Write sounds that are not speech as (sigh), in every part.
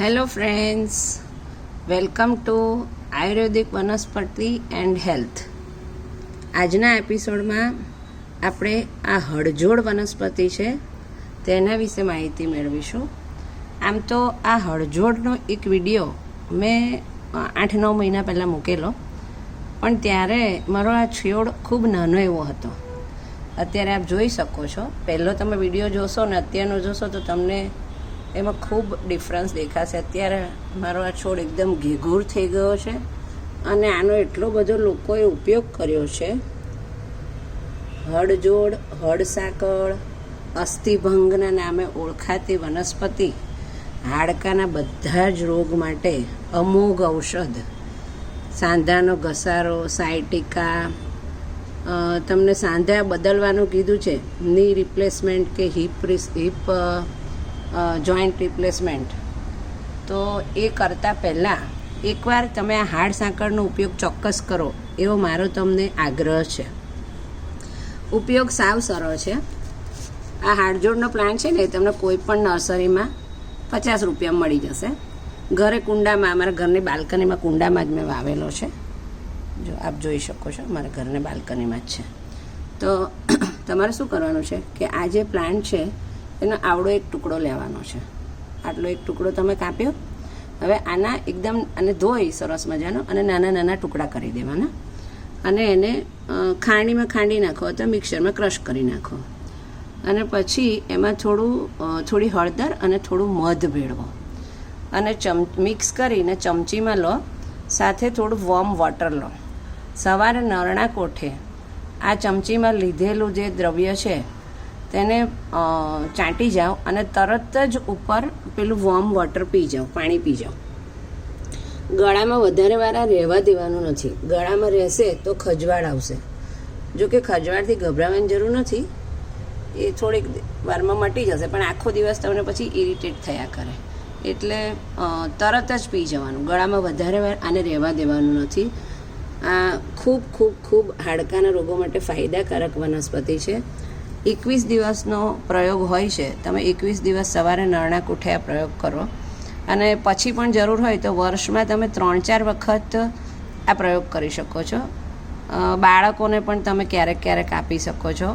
Hello friends welcome to Ayurvedic Vanaspati and health આજના એપિસોડમાં આપણે આ હળજોડ વનસ્પતિ છે, તેના વિશે માહિતી મેળવીશું. આમ તો આ હળજોડનો એક વીડિયો મેં આઠ નવ મહિના પહેલાં મૂકેલો. પણ ત્યારે મારો આ છોડ ખૂબ નાનો એવો હતો. અત્યારે આપ જોઈ શકો છો. પહેલો તમે વીડિયો જોશો ને અત્યારનો જોશો તો તમને એમાં ખૂબ ડિફરન્સ દેખાશે. અત્યારે મારો આ છોડ એકદમ ઘેઘૂર થઈ ગયો છે અને આનો એટલો બધો લોકોએ ઉપયોગ કર્યો છે. હળજોડ, હળસાકળ, અસ્થિભંગના નામે ઓળખાતી વનસ્પતિ, હાડકાના બધા જ રોગ માટે અમોઘ ઔષધ. સાંધાનો ઘસારો, સાયટિકા તમને સાંધા બદલવાનું કીધું છે. ની રિપ્લેસમેન્ટ કે હિપ હિપ જોઈન્ટ રિપ્લેસમેન્ટ તો એ કરતાં પહેલાં એકવાર તમે આ હાડ સાંકળનો ઉપયોગ ચોક્કસ કરો, એવો મારો તમને આગ્રહ છે. ઉપયોગ સાવ સરળ છે. આ હાડજોડનો પ્લાન્ટ છે ને, એ તમને કોઈ પણ નર્સરીમાં પચાસ રૂપિયા મળી જશે. ઘરે કુંડામાં, અમારા ઘરની બાલ્કનીમાં કુંડામાં જ મેં વાવેલો છે. જો આપ જોઈ શકો છો મારા ઘરની બાલ્કનીમાં જ છે. તો (clears throat) તમારે શું કરવાનું છે કે આ જે પ્લાન્ટ છે એનો આવડો એક ટુકડો લેવાનો છે. આટલો એક ટુકડો તમે કાપ્યો. હવે આના એકદમ અને ધોઈ સરસ મજાનો અને નાના નાના ટુકડા કરી દેવાના. અને એને ખાંડીમાં ખાંડી નાખો અથવા મિક્સરમાં ક્રશ કરી નાખો. અને પછી એમાં થોડું થોડી હળદર અને થોડું મધ ભેળવો. અને ચમ, મિક્સ કરીને ચમચીમાં લો. સાથે થોડું વોર્મ વોટર લો. સવારે નરણા કોઠે આ ચમચીમાં લીધેલું જે દ્રવ્ય છે તેને ચાંટી જાઓ અને તરત જ ઉપર પેલું વોર્મ વોટર પી જાઓ, પાણી પી જાઓ. ગળામાં વધારે વારા રહેવા દેવાનું નથી. ગળામાં રહેશે તો ખજવાળ આવશે. જો કે ખજવાળથી ગભરાવાની જરૂર નથી. એ થોડીક વારમાં મટી જશે, પણ આખો દિવસ તમને પછી ઇરિટેટ થયા કરે. એટલે તરત જ પી જવાનું. ગળામાં વધારે વાર આને રહેવા દેવાનું નથી. આ ખૂબ ખૂબ ખૂબ હાડકાના રોગો માટે ફાયદાકારક વનસ્પતિ છે. એકવીસ દિવસનો પ્રયોગ હોય છે. તમે એકવીસ દિવસ સવારે નરણા ઉઠે આ પ્રયોગ કરો. અને પછી પણ જરૂર હોય તો વર્ષમાં તમે ત્રણ ચાર વખત આ પ્રયોગ કરી શકો છો. બાળકોને પણ તમે ક્યારેક ક્યારેક આપી શકો છો.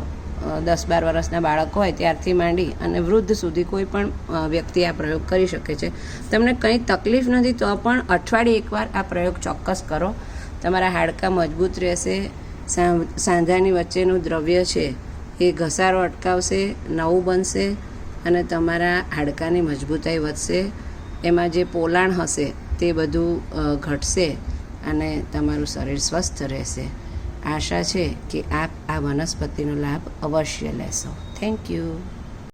દસ બાર વર્ષના બાળકો હોય ત્યારથી માંડી અને વૃદ્ધ સુધી કોઈ પણ વ્યક્તિ આ પ્રયોગ કરી શકે છે. તમને કંઈ તકલીફ નથી તો પણ અઠવાડિયે એકવાર આ પ્રયોગ ચોક્કસ કરો. તમારા હાડકાં મજબૂત રહેશે. સાંધાની વચ્ચેનું દ્રવ્ય છે. એ ઘસારો અટકાવશે, નવું બનશે અને તમારા હાડકાની મજબૂતાઈ વધશે. એમાં જે પોલાણ હશે તે બધું ઘટશે અને તમારું શરીર સ્વસ્થ રહેશે. આશા છે કે આપ આ વનસ્પતિનો લાભ અવશ્ય લેશો. Thank you